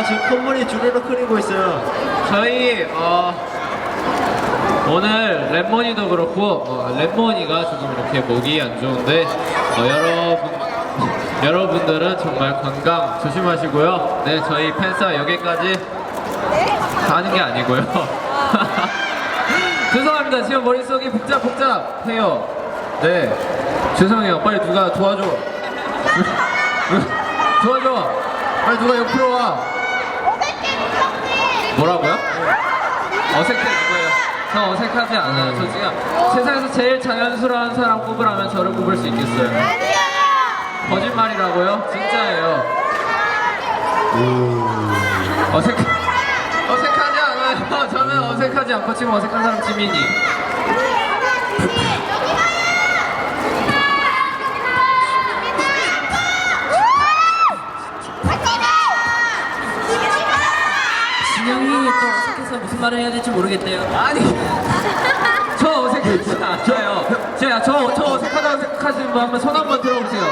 콧물이 주르륵 흐르고 있어요. 저희 어, 오늘 랩머니도 그렇고 어, 랩머니가 조금 이렇게 목이 안 좋은데 어, 여러분 여러분들은 정말 건강 조심하시고요. 네, 저희 팬싸 여기까지 가는 게 아니고요. 죄송합니다. 지금 머릿속이 복잡 복잡해요. 네, 죄송해요. 빨리 누가 도와줘. 도와줘. 빨리 누가 옆으로 와. 뭐라고요? 어색해 누구예요? 저 어색하지 않아요. 저 지금 세상에서 제일 자연스러운 사람 꼽으라면 저를 꼽을 수 있겠어요. 거짓말이라고요? 진짜예요. 어색 어색하지 않아요. 저는 어색하지 않고 지금 어색한 사람 지민이 또 어색해서 무슨 말을 해야 될지 모르겠대요. 아니 저 어색하지 않아요. 제가 저, 저 어색하다고 생각하시는 분 한번 손 한번 들어보세요.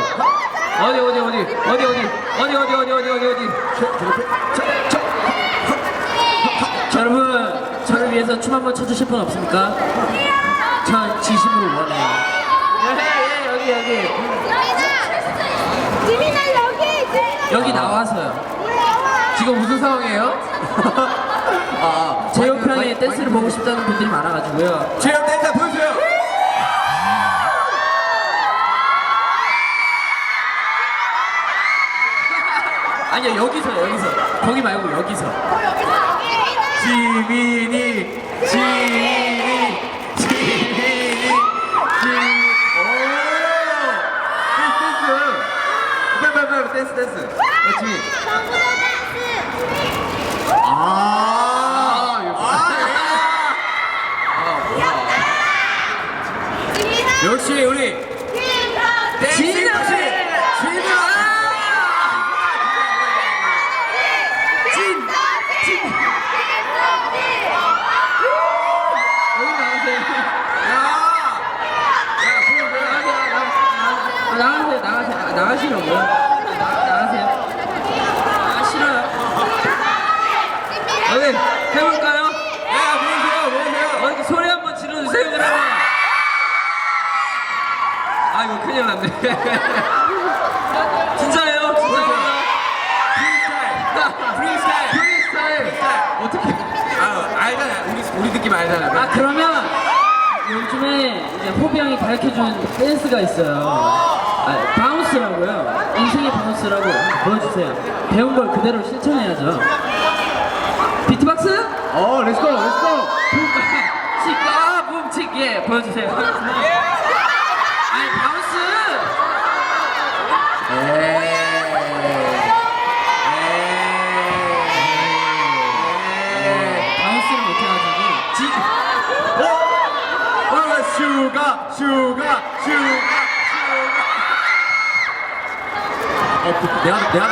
어디 어디 어디 어디 어디 어디 어디 어디 어디 어디 어디 자, 여러분, 저를 위해서 춤 한번 춰주실 분 없습니까? 전 진심으로 원해요. 예, 예, 여기 여기 지민아 여기 여기 나와서요. 지금 무슨 상황이에요? 아, 제 옆편에 댄스를 보고 싶다는 분들이 많아가지고요. 제형 댄스 보여주세요. 아니요, 여기서, 여기서. 거기 말고 여기서. 지민이 지민이 지민이 지민 오! 댄스 댄스. 빨리 빨리 빨리 댄스 댄스. 어, 지민. 정부도 댄스 아, 이거. 아, 뭐야. 역시 우리 진혁 씨, 진혁, 진, 여기 나가세요. 야, 나가세요? 나가세요, 나가세요, 나가세요 어디 해볼까요? 야 보여주세요 보여주세요 어디 소리 한번 질러주세요 그러면 아 이거 큰일 났네 진짜예요? 진짜예요? 프리스타일 프리스타일 어떻게 아 알잖아 우리 우리 느낌 알잖아 아, 그러면 요즘에 이제 호비 형이 가르쳐준 댄스가 있어요. 아, 바운스라고요. 인생의 바운스라고 보여주세요. 배운 걸 그대로 실천해야죠. 어 렛츠고 렛츠고 칙, 아, 붐칙, 예, 보여주세요. 아니, 바운스! 바운스를 못해가지고. 지, 어? 슈가 슈가 슈가 슈가. 어 내가 내가